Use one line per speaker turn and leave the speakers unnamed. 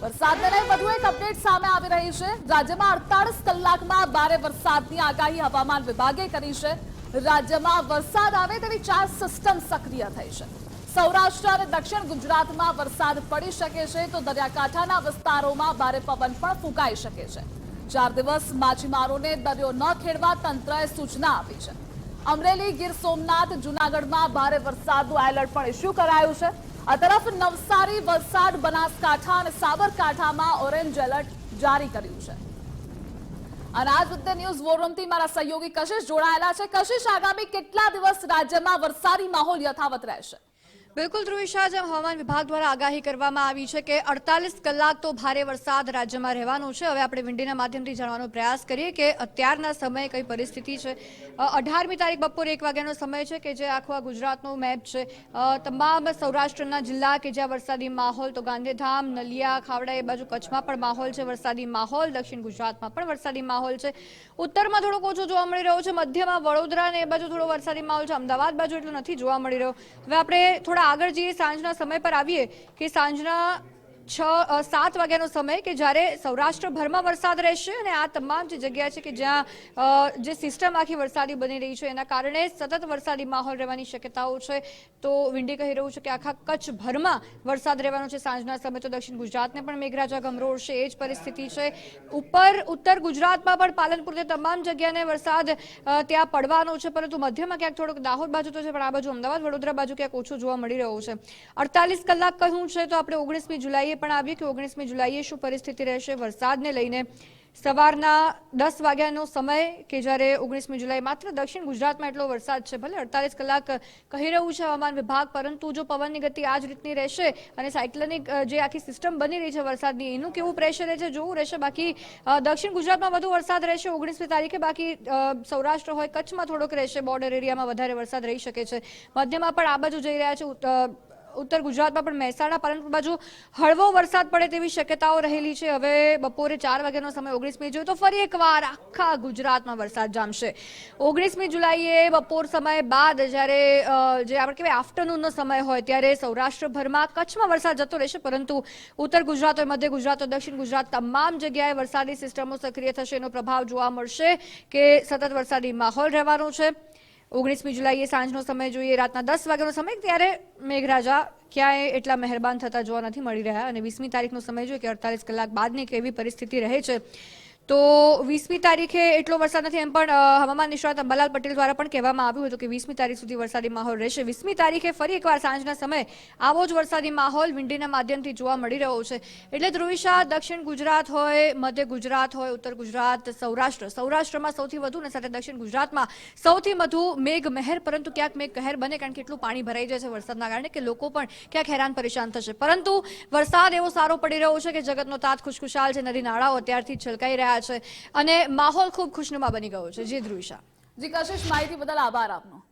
વરસાદને વધુ એક અપડેટ સામે આવી રહી છે. રાજ્યમાં અડતાલીસ કલાકમાં ભારે વરસાદની આગાહી હવામાન વિભાગે કરી છે. રાજ્યમાં વરસાદ આવે તેવી ચાર સિસ્ટમ સક્રિય થઈ છે. સૌરાષ્ટ્ર અને દક્ષિણ ગુજરાતમાં વરસાદ પડી શકે છે તો દરિયાકાંઠાના વિસ્તારોમાં ભારે પવન પણ ફૂંકાઈ શકે છે. ચાર દિવસ માછીમારોને દરિયો ન ખેડવા તંત્રએ સૂચના આપી છે. અમરેલી, ગીર સોમનાથ, જુનાગઢમાં ભારે વરસાદનું એલર્ટ પણ ઇસ્યુ કરાયું છે. આ તરફ નવસારી, વલસાડ, બનાસકાંઠા અને સાબરકાંઠામાં ઓરેન્જ એલર્ટ જારી કર્યું છે. અને આજ મુદ્દે ન્યૂઝ વોરમથી મારા સહયોગી કશિશ જોડાયેલા છે. કશિશ, આગામી કેટલા દિવસ રાજ્યમાં વરસાદી માહોલ યથાવત રહેશે?
બિલકુલ ધ્રુવિશા જેમ હવામાન વિભાગ દ્વારા આગાહી કરવામાં આવી છે કે અડતાલીસ કલાક તો ભારે વરસાદ રાજ્યમાં રહેવાનો છે. હવે આપણે વિંડીના માધ્યમથી જાણવાનો પ્રયાસ કરીએ કે અત્યારના સમયે કઈ પરિસ્થિતિ છે. અઢારમી તારીખ બપોરે એક વાગ્યાનો સમય છે કે જે આખો આ ગુજરાતનો મેપ છે. તમામ સૌરાષ્ટ્રના જિલ્લા કે જ્યાં વરસાદી માહોલ, તો ગાંધીધામ, નલિયા, ખાવડા, એ બાજુ કચ્છમાં પણ માહોલ છે, વરસાદી માહોલ. દક્ષિણ ગુજરાતમાં પણ વરસાદી માહોલ છે. ઉત્તરમાં થોડોક ઓછો જોવા મળી રહ્યો છે. મધ્યમાં વડોદરા ને એ બાજુ થોડો વરસાદી માહોલ છે. અમદાવાદ બાજુ એટલો નથી જોવા મળી રહ્યો. હવે આપણે થોડા આગળ જઈએ સાંજના સમય પર આવીએ કે સાંજના છ સાત વાગ્યાનો સમય કે જ્યારે સૌરાષ્ટ્રભરમાં વરસાદ રહેશે અને આ તમામ જે જગ્યા છે કે જ્યાં જે સિસ્ટમ આખી વરસાદી બની રહી છે, એના કારણે સતત વરસાદી માહોલ રહેવાની શક્યતાઓ છે, તો વિંડી કહી રહ્યું છે કે આખા કચ્છભરમાં વરસાદ રહેવાનો છે સાંજના સમય, તો દક્ષિણ ગુજરાતને પણ મેઘરાજા ગમરોળશે એ જ પરિસ્થિતિ છે. ઉપર, ઉત્તર ગુજરાતમાં પણ પાલનપુર તમામ જગ્યાને વરસાદ ત્યાં પડવાનો છે, પરંતુ મધ્યમાં ક્યાંક થોડોક દાહોદ બાજુ તો છે, પણ આ બાજુ અમદાવાદ, વડોદરા બાજુ ક્યાંક ઓછું જોવા મળી રહ્યું છે. અડતાલીસ કલાક કહ્યું છે, તો આપણે ઓગણીસમી જુલાઈએ પણ આવ્યું કે ઓગણીસમી જુલાઈએ શું પરિસ્થિતિ રહેશે? વરસાદને લઈને સવારના દસ વાગ્યાનો સમય કે જ્યારે ઓગણીસમી જુલાઈ માત્ર દક્ષિણ ગુજરાતમાં એટલો વરસાદ છે, ભલે અડતાલીસ કલાક કહી રહ્યું છે હવામાન વિભાગ, પરંતુ જો પવનની ગતિ આ જ રીતની રહેશે અને સાયક્લોનિક જે આખી સિસ્ટમ બની રહી છે વરસાદની, એનું કેવું પ્રેશર રહેશે જોવું રહેશે? બાકી દક્ષિણ ગુજરાતમાં વધુ વરસાદ રહેશે ઓગણીસમી તારીખે, બાકી સૌરાષ્ટ્ર હોય, કચ્છમાં થોડોક રહેશે, બોર્ડર એરિયામાં વધારે વરસાદ રહી શકે છે. મધ્યમાં પણ આ બાજુ જઈ રહ્યા છે ઉત્તર ગુજરાતમાં પણ મહેસાણા, પાલનપુર બાજુ હળવો વરસાદ પડે તેવી શક્યતાઓ રહેલી છે. હવે બપોરે ચાર વાગ્યાનો સમય ઓગણીસમી જોઈએ તો ફરી એકવાર આખા ગુજરાતમાં વરસાદ જામશે. ઓગણીસમી જુલાઈએ બપોર સમય બાદ જ્યારે જે આપણે કહેવાય આફ્ટરનૂનનો સમય હોય ત્યારે સૌરાષ્ટ્રભરમાં કચ્છમાં વરસાદ જતો રહેશે, પરંતુ ઉત્તર ગુજરાત મધ્ય ગુજરાત દક્ષિણ ગુજરાત તમામ જગ્યાએ વરસાદી સિસ્ટમો સક્રિય થશે. એનો પ્રભાવ જોવા મળશે કે સતત વરસાદી માહોલ રહેવાનો છે. ઓગણીસમી જુલાઈએ સાંજનો સમય જોઈએ, રાતના દસ વાગ્યાનો સમય, ત્યારે મેઘરાજા ક્યાંય એટલા મહેરબાન થતા જોવા નથી મળી રહ્યા અને વીસમી તારીખનો સમય જોઈએ કે અડતાલીસ કલાક બાદની કેવી પરિસ્થિતિ રહે છે તો વીસમી તારીખે એટલો વરસાદ નથી, એમ પણ હવામાન નિષ્ણાત અંબાલાલ પટેલ દ્વારા પણ કહેવામાં આવ્યું હતું કે વીસમી તારીખ સુધી વરસાદી માહોલ રહેશે. વીસમી તારીખે ફરી એકવાર સાંજના સમયે આવો જ વરસાદી માહોલ વિંડીના માધ્યમથી જોવા મળી રહ્યો છે. એટલે ધ્રુવિશા દક્ષિણ ગુજરાત હોય, મધ્ય ગુજરાત હોય, ઉત્તર ગુજરાત, સૌરાષ્ટ્ર. સૌરાષ્ટ્રમાં સૌથી વધુ અને સાથે દક્ષિણ ગુજરાતમાં સૌથી વધુ મેઘ મહેર, પરંતુ ક્યાંક મેઘ કહેર બને કારણ કે એટલું પાણી ભરાઈ જાય છે વરસાદના કારણે કે લોકો પણ ક્યાંક હેરાન પરેશાન થશે. પરંતુ વરસાદ એવો સારો પડી રહ્યો છે કે જગતનો તાત ખુશખુશાલ છે, નદી નાળાઓ અત્યારથી છલકાઈ રહ્યા છે. અને માહોલ ખૂબ ખુશનુમા બની ગયો છે. જી ધ્રુવિશા
જી, કશિશ, માહિતી બદલ આભાર આપનો.